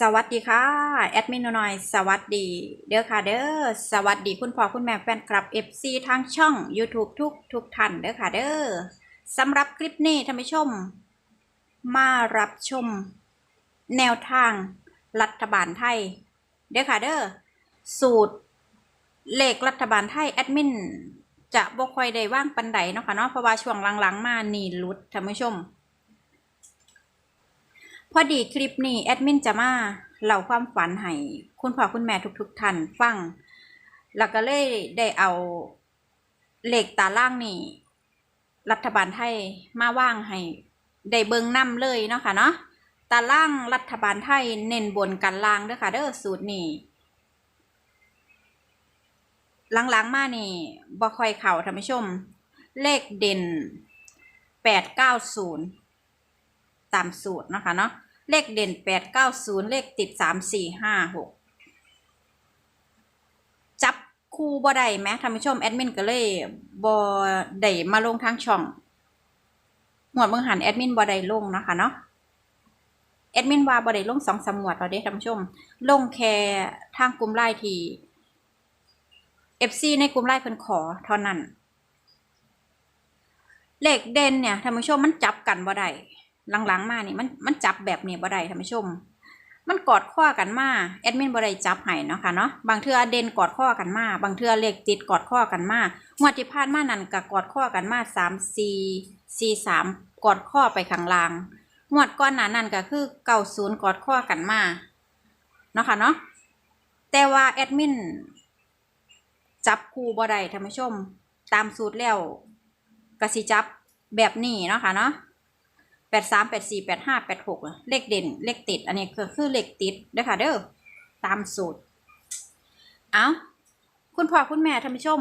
สวัสดีค่ะ แอดมินหน่อย สวัสดี เด้อค่ะเด้อสวัสดีคุณพ่อคุณแม่แฟนคลับ FC ทางช่อง YouTube ทุกทุกท่านเด้อค่ะเด้อสำหรับคลิปนี้ท่านผู้ชม มารับชม แนวทางรัฐบาลไทย เด้อค่ะเด้อสูตรเลขรัฐบาลไทย แอดมิน จะบ่ค่อยได้ว่างปันใดเนาะค่ะเนาะเพราะว่าช่วงหลังๆ มานี่ลุดท่านผู้ชม อดีคลิปนี้แอดมินจะมาเล่าความฝันให้คุณพ่อคุณแม่ทุกๆท่านฟัง แล้วก็เลยได้เอาเหลขตาล่างนี่รัฐบาลไทยมาว่างให้ได้เบิงนำเลยเนาะค่ะเนาะตาล่างรัฐบาลไทยเน้นบนกันล่างเด้อค่ะเด้อสูตรนี้หลังๆมานี่บ่ค่อยเข่าท่านผู้ชม เลขเด่นแปดเก้าศูนย์ตามสูตรนะคะเนาะ เลขเด่นแปดเก้าศูนย์เลขติดสามสี่ห้าหกจับคู่บ่ได้ไหมท่านผู้ชมแอดมินก็เลยบ่ได้มาลงทางช่องหมวดเมืองหันแอดมินบ่ได้ลงนะคะเนาะแอดมินว่าบ่ได้ลงสองสามหมวดเราเด้ท่านผู้ชม ลงแค่ทางกลุ่มไลน์ที่ FC ในกลุ่มไลน์เพิ่นขอเท่านั้นเลขเด่นเนี่ยท่านผู้ชมมันจับกันบ่ได้ หลังๆมานี่มันมันจับแบบนี้บ่ได้ท่านผู้ชม มันกอดข้อกันมาแอดมินบ่ได้จับให้เนาะค่ะเนาะบางเทื่อเด่นกอดข้อกันมา บางเทื่อเลขติดกอดข้อกันมางวดที่ผ่านมานั่นก็กอดข้อกันมาสามสี่สี่สามกอดข้อไปข้างล่างงวดก้อนหนานั่นก็คือเก้าศูนย์กอดข้อกันมาเนาะค่ะเนาะแต่ว่าแอดมินจับคู่บ่ได้ท่านผู้ชม ตามสูตรแล้วกสิจับแบบนี้เนาะค่ะเนาะ ดสามแปดสี่แปดห้าแปดหกเลขเด่นเลขติด อันนี้คือคือเลขติดเด้ค่ะเด้อตามสูตร เอาคุณพ่อคุณแม่ท่านผู้ชม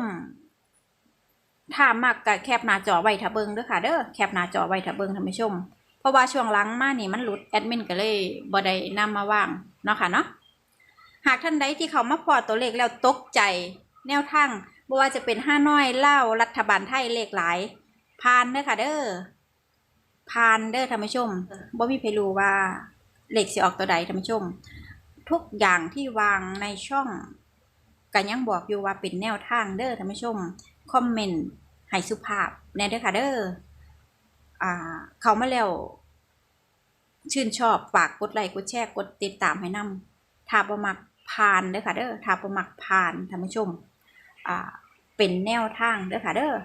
ถ้ามากกับแคปหน้าจอไว้ถ้าเบิงด้อค่ะเด้อแคปหน้าจอไว้ถ้าเบิงท่านผู้ชม เพราะว่าช่วงหลังมานี่มันหลุดแอดมินก็เลยบ่ได้นำมาว่างเนาะค่ะเนาะหากท่านใดที่เขามาพอตัวเลขแล้วตกใจ แนวทางบ่ว่าจะเป็นห้าน้อยเล่ารัฐบาลไทยเลขหลายพานเด้อค่ะเด้อ พานเด้อท่านผู้ชมบ่มีใครรู้ว่าเลขสิออกตัวใดท่านผู้ชม ทุกอย่างที่วางในช่องกันยังบอกอยู่ว่าเป็นแนวทางเด้อท่านผู้ชมคอมเมนต์ให้สุภาพแน่เด้อค่ะเด้ออ่า เขามาแล้ว ชื่นชอบฝากกดไลค์กดแชร์กดติดตามให้นำถ้าบ่มักพานเด้อค่ะเด้อถ้าบ่มักพานท่านผู้ชมอ่าเป็นแนวทางเด้อค่ะเด้อ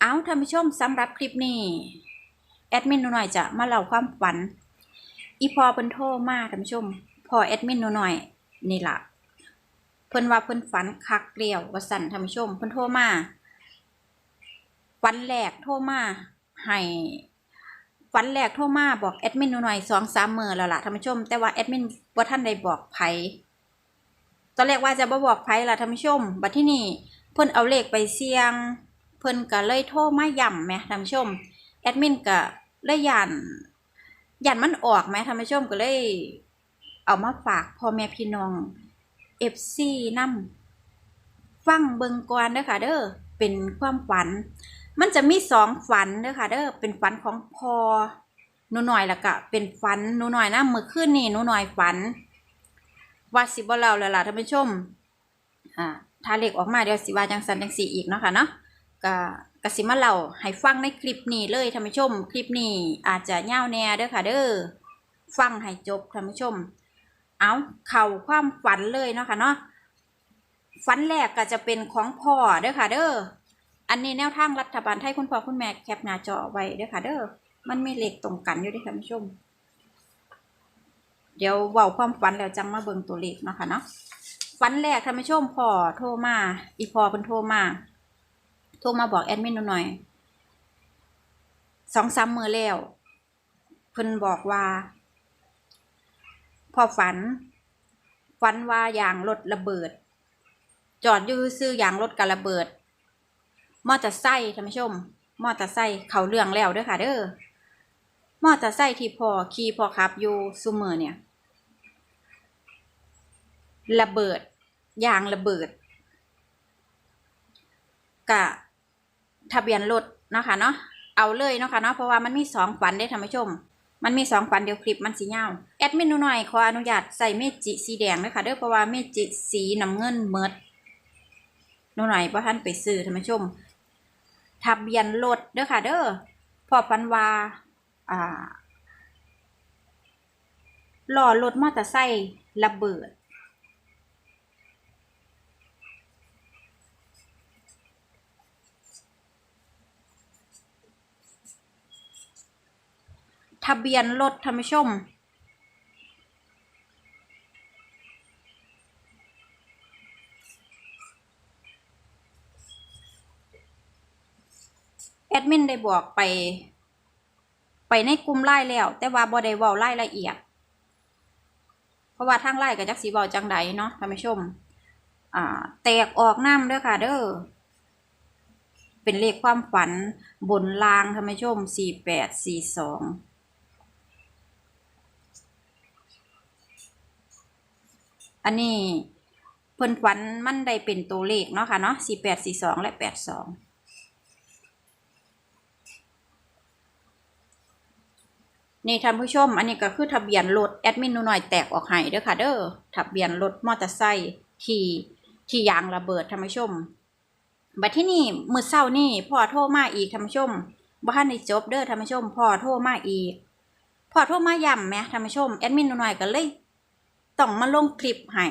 เอาท่านผู้ชมสำหรับคลิปนี้ แอดมินหนูหน่อยจะมาเล่าความฝัน อีพอเพิ่นโทรมาท่านผู้ชม พอแอดมินหนูหน่อยนี่ละเพิ่นว่าเพิ่นฝันคักเกลียวว่าสั่นท่านผู้ชม เพิ่นโทรมาฝันแรกโทรมาให้ฝันแรกโทรมาบอกแอดมินหนูหน่อยสองสามมื้อแล้วล่ะท่านผู้ชม แต่ว่าแอดมินบ่ทันได้บอกไผตอนแรกว่าจะบ่บอกไผล่ะท่านผู้ชม บัดที่นี่เพิ่นเอาเลขไปเสี่ยง เพิ่นก็เลยโทรมาย้ำแหมท่านผู้ชม แอดมินก็ เลยยันยันมันออกไหมท่านผู้ชมก็เลย เอามาฝากพ่อแม่พี่น้องเอฟซีนํฟังเบิงก่อนเด้อค่ะ เด้อเป็นความฝัน มันจะมีสองฝันเด้อค่ะ เด้อเป็นฝันของพอหนูหน่อยล้วก็เป็นฝันหนูหน่อยนะเมื่อคืนนี่หนูหน่อยฝันว่าสิบ่เล่าแล้วล่ะท่านผู้ชมอ่าถ้าเลขออกมาเดี๋ยวสิว่าจังสันจังสีอีกเนาะค่ะเนาะก็ กสิมาเล่าให้ฟังในคลิปนี้เลยท่านผู้ชม คลิปนี้อาจจะยาแน่เด้อค่ะเด้อฟังให้จบท่านผู้ชม เอาเข่าความฝันเลยเนาะค่ะเนาะฝันแรกก็จะเป็นของพ่อเด้อค่ะเด้ออันนี้แนวทางรัฐบาลไทยคุณพ่อคุณแม่แคปหน้าจอไว้เด้อค่ะเด้อมันมีเลขตรงกันอยู่ด้อท่านผู้ชม เดี๋ยวเว้าความฝันแล้วจังมาเบิ่งตัวเลขเนาะค่ะเนาะฝันแรกท่านผู้ชมพ่อโทรมาอีพ่อเพิ่นโทรมา โทรมาบอกแอดมินหน่อยสองสามมือแล้วเพิ่นบอกว่าพอฝัน ฝันว่ายางรถระเบิด จอดอยู่ซื้อยางรถกระเบิด มอเตอร์ไซค์ท่านผู้ชม มอเตอร์ไซค์เขาเรื่องแล้วเด้อค่ะ เด้อมอเตอร์ไซค์ที่พอขี่พอขับอยู่ซุมือเนี่ยระเบิดยางระเบิดกะ ทะเบียนรถนะคะเนาะเอาเลยนะคะเนาะเพราะว่ามันมีสองฝันได้ท่านผู้ชม มันมีสองฝันเดียวคลิปมันสีเงาแอดมินหนูหน่อยขออนุญาตใส่เมจิสีแดงเลยค่ะเด้อเพราะว่าเมจิสีน้ำเงินเมิดหนูหน่อยเพราะท่านไปซื้อท่านผู้ชมทะเบียนรถเด้อค่ะ เด้อพอฟันว่าอ่าล้อรถมอเตอร์ไซค์ระเบิด ทะเบียนรถท่านผู้ชมแอดมินได้บอกไป ไปในกลุ่มไล่แล้ว แต่ว่าบ่ได้เว้ารายละเอียด เพราะว่าทางไล่กับจักสีเว้าจังใดเนาะท่านผู้ชม อ่า แตกออกน้ำเด้อค่ะ เด้อเป็นเลขความฝันบนรางท่านผู้ชมสี่แปดสี่สอง อันนี้เพิ่นฝันมันได้เป็นตัวเลขเนาะค่ะเนาะสี่แปดสี่สองและแปดสองนี่ท่านผู้ชม อันนี้ก็คือทะเบียนรถแอดมินหนูหน่อยแตกออกให้เด้อค่ะเด้อทะเบียนรถมอเตอร์ไซค์ที่ที่ยางระเบิดท่านผู้ชมบัดที่นี่มือเศร้านี่พ่อโทรมาอีกท่านผู้ชมบ้านในจบเด้อท่านผู้ชมพ่อโทรมาอีกพ่อโทรมาย้ำไหมท่านผู้ชมแอดมินหนูหน่อยก็เลย ต้องมาลงคลิปให้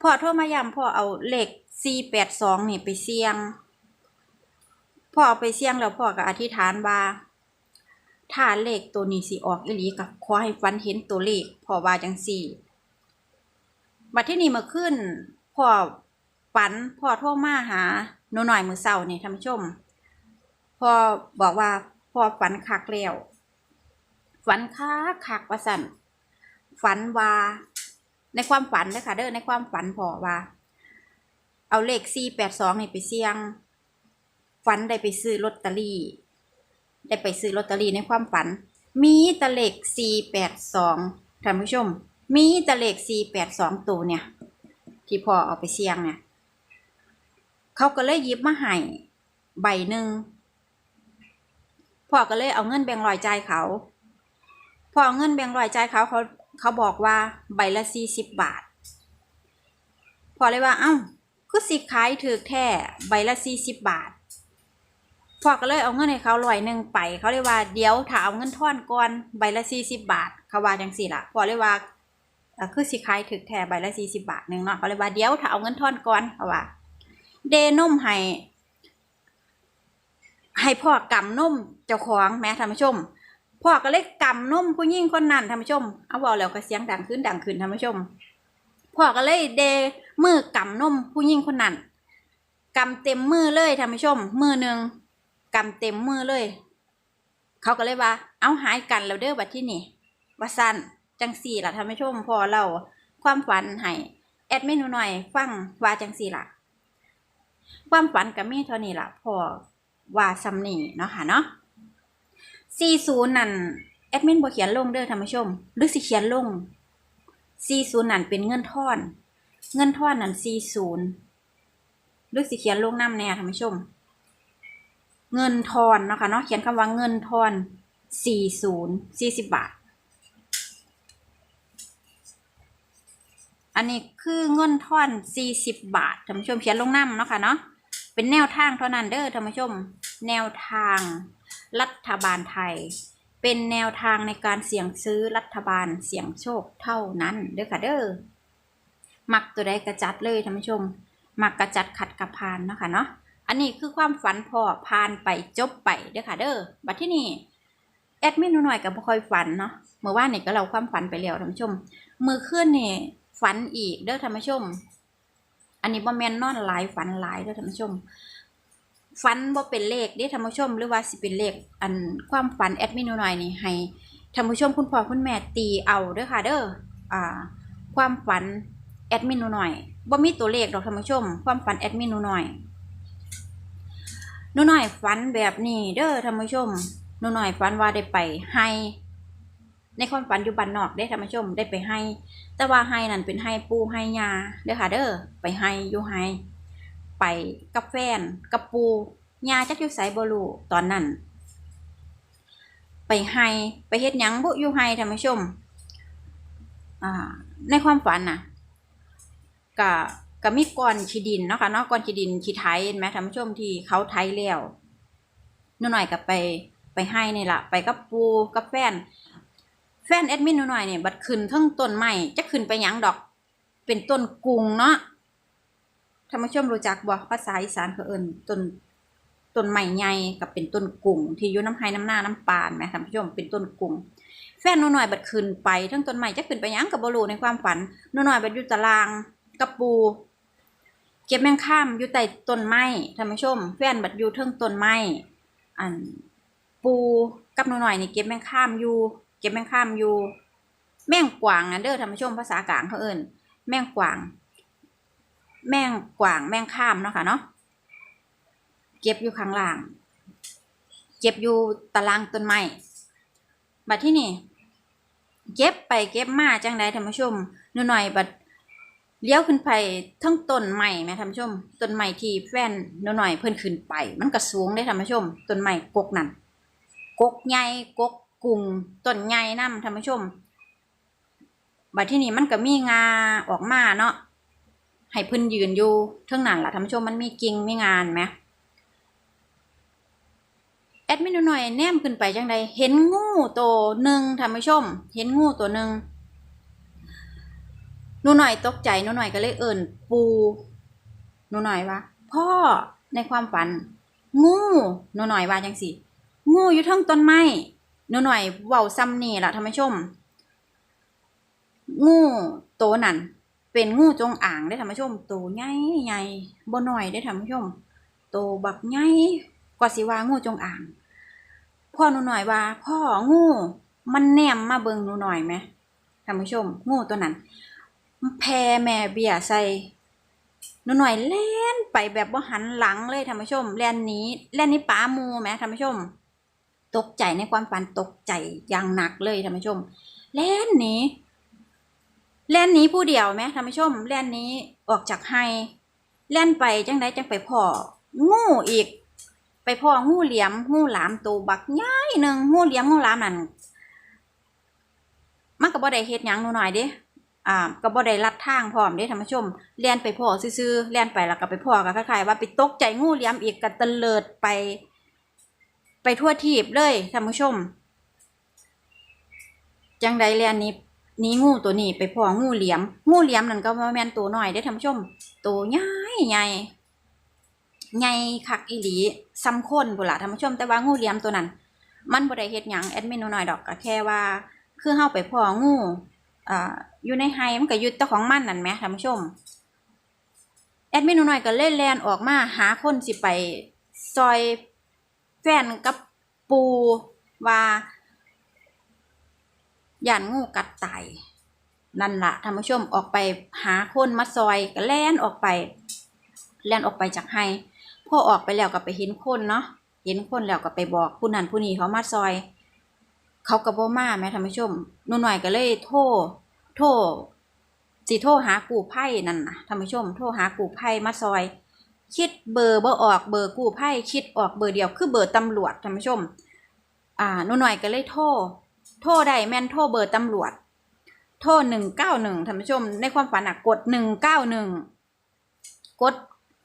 พ่อโทรมาย้ำพ่อเอาเลข482นี่ไปเสี่ยง พ่อเอาไปเสี่ยงแล้วพ่อก็อธิษฐานว่าถ้าเลขตัวนี้สิออกอีหลีก็ขอให้ฝันเห็นตัวเลขพ่อว่าจังสี่บัดที่นี่มื่อคืนพ่อฝันพ่อโทรมาหาหนูหน่อยมือเศร้านี่ท่านผู้ชมพ่อบอกว่าพ่อฝันคักแล้วฝันคักคักว่าสั่นฝันว่า ในความฝันเลยค่ะเด้อในความฝันพอว่า เอาเลขสี่แปดสองนี่ไปเสี่ยง ฝันได้ไปซื้อลอตเตอรี่ ได้ไปซื้อลอตเตอรี่ในความฝัน มีตะเลขสี่แปดสองท่านผู้ชม มีตะเลขสี่แปดสองตัวเนี่ย ที่พ่อเอาไปเสี่ยงเนี่ยเขาก็เลยยิบมาให้ใบหนึ่งพ่อก็เลยเอาเงินแบ่งค์ร้อยจ่ายเขา พอเอาเงินแบ่งค์ร้อยจ่ายเขาเขา เขาบอกว่าใบละสี่สิบบาท พอเลยว่า เอ้าคือสิขายถือแท้ใบละสี่สิบบาท พอก็เลยเอาเงินให้เขาร้อยหนึ่งไป เขาเลยว่าเดี๋ยวถ้าเอาเงินทอนก่อนใบละสี่สิบบาท เขาว่าจังสี่ละพอเลยว่าคือสิขายถือแท้ใบละสี่สิบบาทหนึ่งเนาะเขาเลยว่าเดี๋ยวถ้าเอาเงินทอนก่อนเขาว่า เดนมให้ให้พ่อกำนมเจ้าของแม่ท่านผู้ชม พ่อก็เลยกำนมผู้หญิงคนนั้นท่านผู้ชม เอาบอกแล้วก็เสียงดังขึ้นดังขึ้นท่านผู้ชม พ่อก็เลยเดมือกำนมผู้หญิงคนนั้นกำเต็มมือเลยท่านผู้ชม มือหนึ่งกำเต็มมือเลย เขาก็เลยว่า เอาหายกันแล้วเด้อบัดที่นี่ว่าสั้นจังสี่ล่ะท่านผู้ชมพอเราความฝันให้แอดเมินหน่อย ฟังว่าจังสี่ล่ะความฝันกับมีเท่านี้ล่ะพอว่าซัมนี่เนาะค่ะเนาะ 40นั่นแอดมินบ่เขียนลงเด้อท่านผู้ชม หรือสิเขียนลง40นั่นเป็นเงินทอน เงินทอนนั่น40หรือสิเขียนลงน้ำแน่ท่านผู้ชม เงินทอนเนาะคะเนาะเขียนคำว่าเงินทอน40 40บบาท อันนี้คือเงินทอน40บาทท่านผู้ชมเขียนลงน้ำเนาะค่ะเนาะเป็นแนวทางเท่านั้นเด้อท่านผู้ชม แนวทาง รัฐบาลไทย เป็นแนวทางในการเสี่ยงซื้อรัฐบาลเสี่ยงโชคเท่านั้นเด้อค่ะเด้อมักตัวใดกระจัดเลยท่านผู้ชมมักกระจัดขัดกระพานเนาะค่ะเนาะอันนี้คือความฝันพอพานไปจบไปเด้อค่ะเด้อบัดที่นี่แอดมินหนูหน่อยกับบ่ค่อยฝันเนาะเมื่อวานนี่ก็เราความฝันไปแล้วท่านผู้ชม มือขึ้นนี่ฝันอีกเด้อท่านผู้ชม อันนี้บ่แมนนอนหลายฝันหลายเด้อท่านผู้ชม ฝันบ่เป็นเลขเด้ท่านผู้ชมหรือว่าสิเป็นเลข อันความฝันแอดมินหน่อยนี่ให้ท่านผู้ชมคุณพ่อคุณแม่ตีเอาเด้อค่ะ เด้ออ่า ความฝันแอดมินหน่อยบ่มีตัวเลขดอกท่านผู้ชม ความฝันแอดมินหน่อยหนูหน่อยฝันแบบนี้เด้อท่านผู้ชมหนูหน่อยฝันว่าได้ไปให้ ในความฝันอยู่บ้านนอกได้ท่านผู้ชมได้ไปให้ แต่ว่าให้นั่นเป็นให้ปูให้ยาเด้อค่ะเด้อไปให้อยู่ให้ ไปกับแฟนกับปูยาจักอยู่ไสบ่รู้ตอนนั้น ไปให้ไปเฮ็ดหยังบุอยู่ให้ท่านผู้ชมอ่าในความฝันน่ะก็ก็มีก้อนขี้ดินเนาะค่ะเนาะก้อนขี้ดินขี้ไถเห็นไหมท่านผู้ชมที่เขาไถแล้วหนูหน่อยก็ไปไปให้นี่ละไปกับปูกับแฟน แฟนแอดมินหนูหน่อยเนี่ยบัดขึ้นเทั้งต้นไม้จะขึ้นไปหยังดอก เป็นต้นกุงเนาะ ท่านผู้ชมรู้จักบ่ภาษาอีสานเขาเอิ้นต้นต้นไม้ใหญ่กับเป็นต้นกุงที่อยู่น้ำไห้น้ำหน้าน้ำปานไหมท่านผู้ชมเป็นต้นกุงแฟนหนูหน่อยบัดขึ้นไปทั้งต้นไม้จะขึ้นไปยังกับบรูในความฝันหนูหน่อยบัดอยู่ตารางกับปู เก็บแมงข้ามอยู่ใต้ต้นไม้ท่านผู้ชม แฟนบัดอยู่เทิงต้นไม้อันปูกับหนูหน่อยนี่เก็บแมงข้ามอยู่ เก็บแมงข้ามอยู่ แมงกวางนะเด้อท่านผู้ชมภาษากลางเขาเอิ้นแมงกวาง แมงกวางแมงข้ามเนาะค่ะเนาะเก็บอยู่ข้างล่าง เก็บอยู่ตารางต้นไม้บัดที่นี่เก็บไปเก็บมาจังใดท่านผู้ชมหนูหน่อยบัดเลี้ยวขึ้นไปทั้งต้นไม้แม่ท่านผู้ชมต้นไม้ที่แฟนหนูหน่อยเพิ่นขึ้นไป มันก็สูงได้ท่านผู้ชมต้นไม้กกนั่นกกใหญ่กกกุงต้นใหญ่นํท่านผู้ชมบัดที่นี่มันก็มีงาออกมาเนาะ ให้เพิ่นยืนอยู่เทิงนั้นล่ะท่านผู้ชมมันมีกิ่งมีงานไหมแอดมินหนูหน่อยแนมขึ้นไปจังใดเห็นงูตัวหนึ่งท่านผู้ชม เห็นงูตัวหนึ่งหนูหน่อยตกใจหนูหน่อยก็เลยเอิ่นปูหนูหน่อยว่าพ่อในความฝัน งูหนูหน่อยว่าจังสิงูอยู่ทั้งต้นไม้หนูหน่อยเว้าซ้ำนี่ละท่านผู้ชม งูโตวนั่น เป็นงูจงอ่างได้ท่านผู้ชมโตวใหญ่ใหญ่บ่น้อยได้ท่านผู้ชมโตวบักใหญ่กว่าสิว่างูจงอ่าง พ่อหนูหน่อยว่า พ่องูมันแนมมาเบิงหนูหน่อยไหมท่านผู้ชม งูตัวนั้นแพ่แม่เบียใส่หนูหน่อยแล่นไปแบบว่าหันหลังเลยท่านผู้ชมแล่นนี้แล่นนี้ป้ามูไหมท่านผู้ชม ตกใจในความฝันตกใจอย่างหนักเลยท่านผู้ชม แล่นนี้ แล่นนี้ผู้เดียวไหมท่านผู้ชมแล่นนี้ออกจากไฮแล่นไปจังไดจังไปพ่องูอีก ไปพ่องูเหลี่ยมงูหลามตัวบักใหญ่หนึ่งงูเหลี่ยมงูหลามนั่นมันก็บ่ได้เฮ็ดหยังหนูหน่อยเด้อ่าก็บ่ได้ลัดทางพร้อมเด้ท่านผู้ชมแล่นไปพ่อซื่อๆแล่นไปแล้วก็ไปพ่อก็คล้ายๆว่าไปตกใจงูเหลี่ยมอีกก็ตะเลิดไป ไปทั่วทีบเลยท่านผู้ชม จังใดแล่นนี้ นี้งูตัวนี้ไปพ่องูเหลี่ยม งูเหลี่ยมนั่นก็บ่แมนตัวหน้อยได้ท่านผู้ชม ตัวใหญ่ใหญ่ใหญ่คักอีหลีซ้ำคนพุ่นล่ะท่านผู้ชม แต่ว่างูเหลี่ยมตัวนั้น มันบ่ได้เฮ็ดหยังแอดมินน้อยดอกก็แค่ว่า คือเฮาไปพ่องูอ่าอยู่ในไฮมันก็อยู่แต่ของมันนั่นแหมท่านผู้ชมแอดมินน้อยก็เล่นแลนออกมาหาคนสิไปซอยแฟนกับปูว่า ย่านงูกัดตายนั่นละท่านผู้ชมออกไปหาคนมาซอยก็แล่นออกไป แล่นออกไปจากไฮพอออกไปแล้วก็ไปเห็นคนเนาะเห็นคนแล้วก็ไปบอกผู้นั้นผู้นี้เขามาซอย เขาก็บ่มาแม่ท่านผู้ชมหนูหน่อยก็เลยโทรโทรสิโทรหากู้ภัยนั่นนะท่านผู้ชม โทรหากู้ภัยมาซอย คิดเบอร์บ่ออกเบอร์กู้ภัยคิดออกเบอร์เดียวคือเบอร์ตำรวจท่านผู้ชม อ่าหนูหน่อยก็เลยโทร โทรได้แม่นโทรเบอร์ตำรวจ โทรหนึ่งเก้าหนึ่งท่านผู้ชม ในความฝันอะกดหนึ่งเก้าหนึ่งกด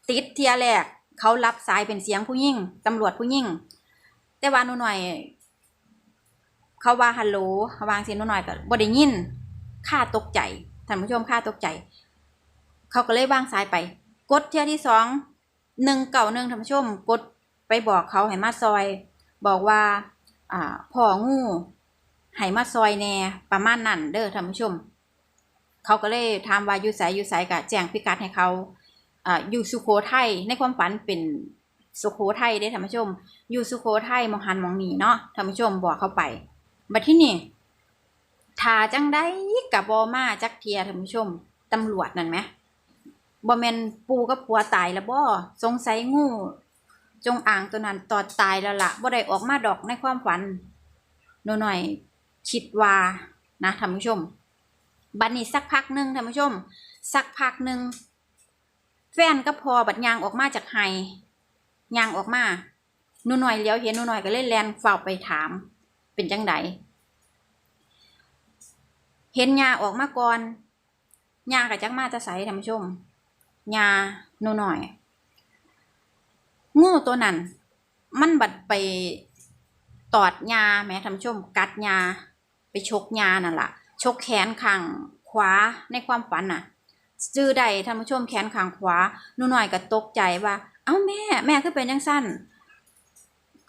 ติดเทียแรก เขารับสายเป็นเสียงผู้ยิ่งตำรวจผู้ยิ่ง แต่ว่าหนูหน่อย เขาว่าฮัลโหลเขาวางเสียงหนูหน่อยก็บ่ได้ยินค่าตกใจท่านผู้ชมค่าตกใจ เขาก็เลยวางสายไป กดเทียที่สองหนึ่งเก่าหนึ่งท่านผู้ชม กดไปบอกเขาให้มาซอย บอกว่า อ่าพ่องู ให้มาซอยแน่ประมาณนั้นเด้อท่านผู้ชม เขาก็เลยถามว่าอยู่ไสอยู่ไสก็แจ้งพิกัดให้เขาอ่าอยู่สุโขทัยในความฝันเป็นสุโขทัยเด้อท่านผู้ชม อยู่สุโขทัยมองหันมองนีเนาะท่านผู้ชมบอกเข้าไปบัดที่นี่ทาจังได้กับบอมาจักเทียท่านผู้ชมตำรวจนั่นไหมบ่แมนปูกับผัวตายแล้วบ่สงสัยงู จงอ่างตัวนั้นตอดตายแล้วละ่ะบ่ได้ออกมาดอกในความฝันหนูหน่อย คิดว่านะท่านผู้ชม บัดนี้สักพักหนึ่งท่านผู้ชม สักพักหนึ่งแฟนก็พอบัดยางออกมาจากไฮยางออกมาหนูหน่อยเลี้ยวเห็นหนูหน่อยก็เลยแลนเฝ้าไปถาม เป็นจังไดเห็นยาออกมาก่อนยากับจักมาจะใสท่านผู้ชมยาหนูหน่อย งูตัวนั้น มันบัดไปตอดยาแม้ท่านผู้ชม กัดยา ไปชกยานั่นล่ะ ชกแขนข้างขวาในความฝันน่ะจื้อใดท่านผู้ชมแขนข้างขวาหนูหน่อยก็ตกใจว่า เอ้าแม่แม่คือเป็นจังสั้น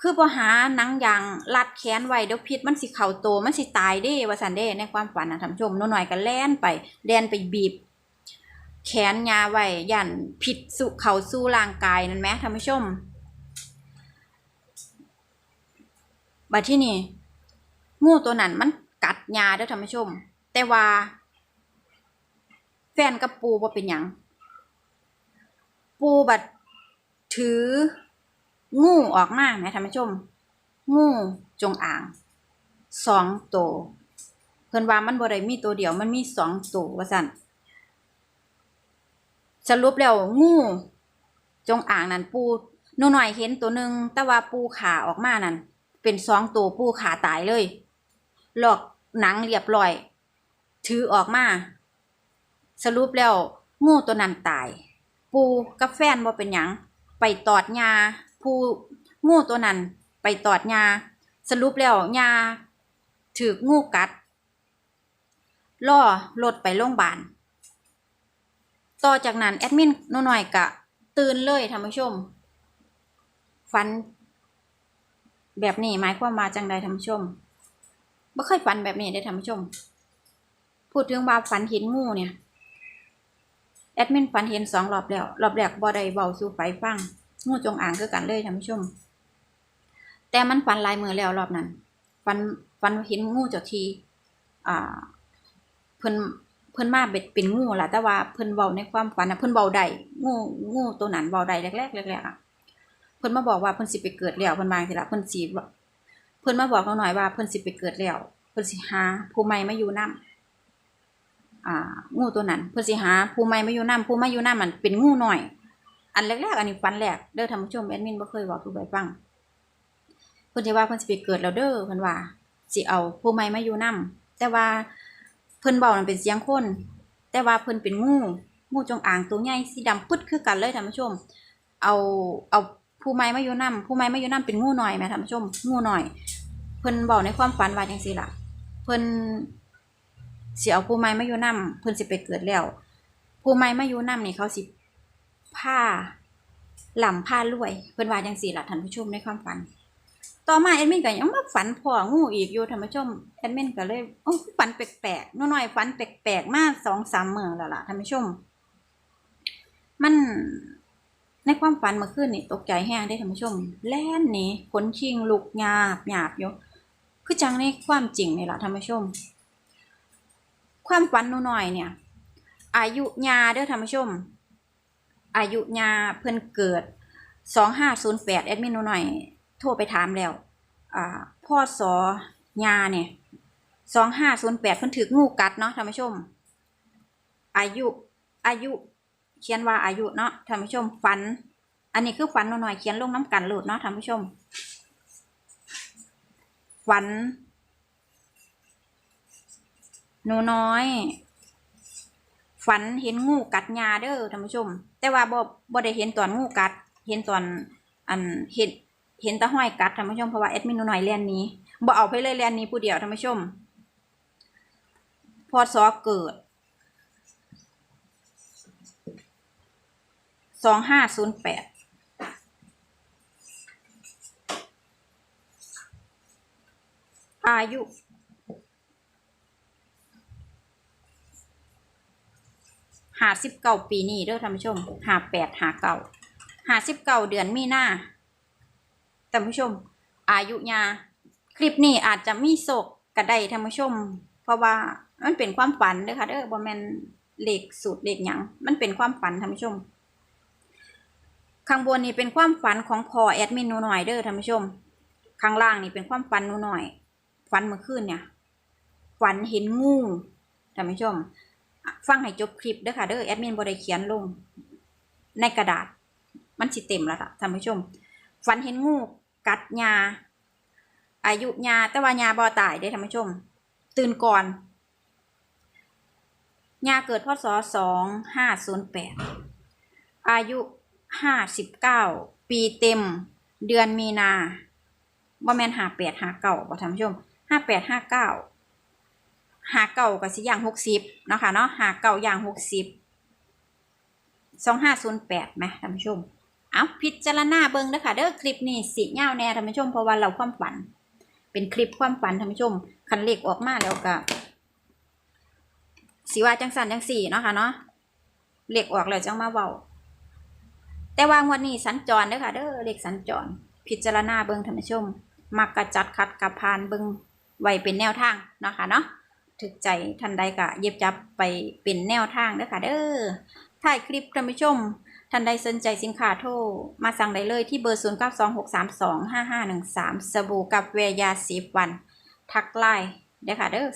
คือพอหาหนังยางรัดแขนไว้เดี๋ยวพิษมันสิเข่าโตมันสิตายเด้ว่าสันเด้ในความฝันนะท่านผู้ชมหนูหน่อยก็แล่นไปแล่นไปบีบ แขนยาไว้ยันผิดสุเข่าสู้ร่างกายนั่นไหมท่านผู้ชมบัดที่นี่งูตัวนั้นมัน กัดยาเด้อท่านผู้ชม แต่ว่า แฟนกับปูว่าเป็นหยังปูบัดถือ งูออกมาไหมท่านผู้ชม งูจงอางสองตัวเพิ่นว่ามันบ่ได้มีตัวเดียวมันมีสองตัวว่าสั่นสรุปแล้วงู จงอางนั่นปูหนูหน่อยเห็นตัวหนึ่งแต่ว่าปูขาออกมานั่นเป็นสองตัวปูขาตายเลยหลอก หนังเรียบร้อย ถือออกมา สรุปแล้วงูตัวนั้นตาย ปูกับแฟนบ่เป็นหยัง ไปตอดยาผู้งูตัวนั้นไปตอดยาสรุปแล้วยาถืองูกัดล่อรถไปโรงพยาบาลต่อจากนั้นแอดมินนหน่อยกะ ตื่นเลยท่านผู้ชมฝัน แบบนี้หมายความมาจังใดท่านผู้ชม ไม่เคยฝันแบบนี้ได้ท่านผู้ชม พูดถึงว่าฝันเห็นงูเนี่ย แอดมินฝันเห็นสองรอบแล้ว รอบแรกบ่ได้เบาสู่ไฟฟัง งูจงอางคือกันเลยท่านผู้ชม แต่มันฝันลายมือแล้วรอบนั้น ฝันฝันเห็นงูเจ้าที อ่า เพิ่นเพิ่นมาเบ็ดเป็นงูล่ะ แต่ว่าเพิ่นเบาในความฝันนะเพิ่นเบาได้งูงูตัวนั้นเบาได้แรกๆแรกๆอะเพิ่นมาบอกว่าเพิ่นสิไปเกิดแล้วเพิ่นมาสิละเพิ่นสิ เพิ่นมาบอกเราหน่อยว่าเพิ่นสิไปเกิดแล้วเพิ่นสิหาผู้ใหม่มาอยู่นํอ่างูตัวนั้น เพิ่นสิหาผู้ใหม่มาอยู่นํผู้มาอยู่นํมันเป็นงูหน้อย อันแรกๆอันนี้ฟันแรกเด้อท่านผู้ชมแอดมินบ่เคยบอกทุกใบฟังเพิ่นสิว่าเพิ่นสิไปเกิดแล้วเด้อเพิ่นว่าสิเอาผู้ใหม่มาอยู่นํแต่ว่าเพิ่นเว้านั่นเป็นเสียงคน แต่ว่าเพิ่นเป็นงูงูจงอางตัวใหญ่สีดำปึ๊ดคือกันเลยท่านผู้ชม เอาเอา ผู้ใหม่มาอยู่นํผู้ใหม่มาอยู่นํเป็นงูหน่อยแหม่ท่านผู้ชมงูหน่อย เพิ่นเว้าในความฝันว่าจังซี่ล่ะ เพิ่นเสิเอาผู้ใหม่มาอยู่นํเพิ่นสิไปเกิดแล้ว ผู้ใหม่มาอยู่นํนี่เขาสิผ้าหล่ำผ้ารวย เพิ่นว่าจังสี่ล่ะท่านผู้ชมในความฝัน ต่อมาแอดมินก็ยังมาฝันพ่องูอีกอยู่ท่านผู้ชมแอดมินก็เลยโอ้ฝันแปลกๆน้อยๆฝันแปลกๆมากสองสามเมืองแล้วล่ะท่านผู้ชม มัน ในความฝันเมื่อคืนนี่ตกใจแห้งได้ท่านผู้ชม แล่นนี่ขนชิงลุกหยาบหยาบอยู่คือจังในความจริงนี่แหละท่านผู้ชม ความฝันน้อยเนี่ย อายุยาเด้อท่านผู้ชม อายุยาเพิ่นเกิดสองห้าศูนย์แปดแอดมินหนูหน่อย โทรไปถามแล้วอ่าพ่อสอยาเนี่ยสองห้าศูนย์แปดเพิ่นถืองูกัดเนาะท่านผู้ชม อายุอายุ เขียนว่าอายุเนาะท่านผู้ชมฝัน อันนี้คือฝันหนูหน่อยเขียนลงน้ำกันหลุดเนาะท่านผู้ชมฝัน หนูน้อย ฝันเห็นงูกัดยาเด้อท่านผู้ชม แต่ว่าบ่บ่ได้เห็นตอนงูกัด เห็นตอนอันเห็นเห็นตะห้อยกัดท่านผู้ชมเพราะว่าแอดมินหนูหน่อยเรียนนี้บ่เอาไปเลยเรียนนี้ผู้เดียวท่านผู้ชมพอสอเกิด สองห้าศูนย์แปดอายุหาสิบเก้าปีนี้เด้อท่านผู้ชมหาแปดหาเก้าหาสิบเก้าเดือนมีหน้าท่านผู้ชม อายุยาคลิปนี้อาจจะมีโศกกระไดท่านผู้ชม เพราะว่ามันเป็นความฝันเด้อค่ะเด้อบอแมนเหลขสูตรเหลขหยังมันเป็นความฝันท่านผู้ชม ข้างบนนี่เป็นความฝันของพอแอดมินหนูหน่อยเด้อท่านผู้ชม ข้างล่างนี่เป็นความฝันหนูหน่อย ฝันเมื่อคืนเนี่ย ฝันเห็นงูท่านผู้ชม ฟังให้จบคลิปเด้อค่ะเด้อแอดมินบ่ได้เขียนลง ในกระดาษ มันสิเต็มแล้วล่ะท่านผู้ชม ฝันเห็นงูกัดยาอายุยาแต่ว่ายาบ่ตายได้ท่านผู้ชม ตื่นก่อนยาเกิดพศสองห้าศูนย์แปดอายุ ห้าสิบเก้าปีเต็ม เดือนมีนาบ่แมนหาแปดหาเก่าบ่ท่านผู้ชมห้าแปดห้าเก้าหาเก่ากับสิอย่างหกสิบเนาะค่ะเนาะหาเก่าอย่างหกสิบสองห้าศูนย์แปดไหมท่านผู้ชมเอาพิจารณาเบิ่งเด้อค่ะเด้อคลิปนี้สิยาแน่ท่านผู้ชมเพราะว่าเราความฝัน เป็นคลิปความฝันท่านผู้ชมคันเลขออกมาแล้วก็สิว่าจังสันจังสี่เนาะค่ะเนาะเลขออกแล้วจังมาเว้า แต่ว่างวันนี้สัญจรเด้อค่ะเด้อเลขสัญจร พิจารณาเบิ่งท่านผู้ชม มักกระจัดคัดกับพานเบิ่งไว้เป็นแนวทางเนาะค่ะเนาะถึกใจทันใดก็เย็บจับไปเป็นแนวทางเด้อค่ะเด้อถ่ายคลิปท่านผู้ชมท่านใดสนใจสินค้าโทรมาสั่งได้เลยที่เบอร์ 0926325513 สบู่กับเวยาสีฟัน ทักไลน์เด้อค่ะเด้อ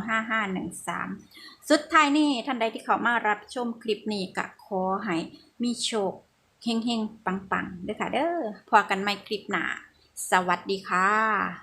0926325513 สุดท้ายนี้ท่านใดที่เข้ามารับชมคลิปนี้ก็ขอให้ มีโชคเฮงๆ ปังๆเด้อค่ะเด้อพอกันใหม่คลิปหน้า สวัสดีค่ะ